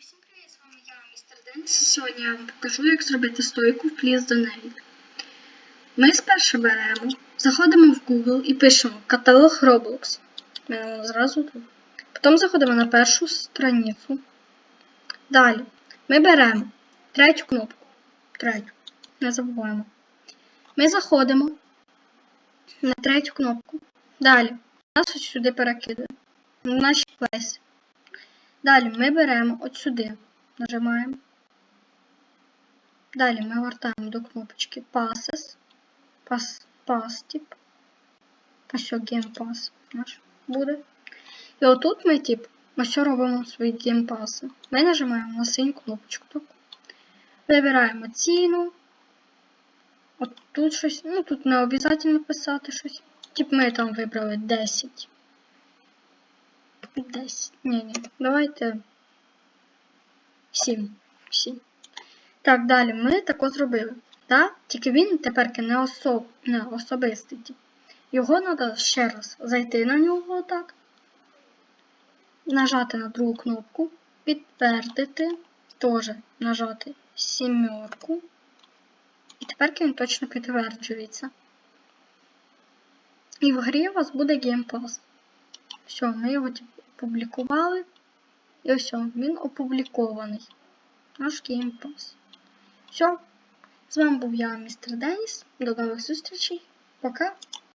Всім привіт, з вами я, містер Деніс. Сьогодні я вам покажу, як зробити стойку в Please Donate. Ми спершу беремо, заходимо в Google і пишемо каталог Roblox. Зразу тут. Потім заходимо на першу страницю. Далі ми беремо третю кнопку. Третю. Не забуваємо. Ми заходимо на третю кнопку. Далі. Нас ось сюди перекидує. На наші плесі. Далі ми беремо от сюди, нажимаємо. Далі ми вертаємо до кнопочки Passes. Pass, pass тип. Ось Game Pass наш буде. І отут ми, тип, все робимо свої геймпаси. Ми нажимаємо на синю кнопочку таку. Вибираємо ціну. От тут щось, ну тут не обов'язково писати щось. Тип ми там вибрали 10. 10. Ні, ні. Давайте 7. 7. Так, далі ми тако зробили. Так? Тільки він тепер не, особ... не особистий. Його треба ще раз зайти на нього отак. Нажати на другу кнопку. Підтвердити. Теж нажати сімерку. І тепер він точно підтверджується. І в грі у вас буде геймпас. Все, ми його опублікували. І ось він опублікований. Наш геймпас. Все. З вами був я, містер Деніс. До нових зустрічей. Пока.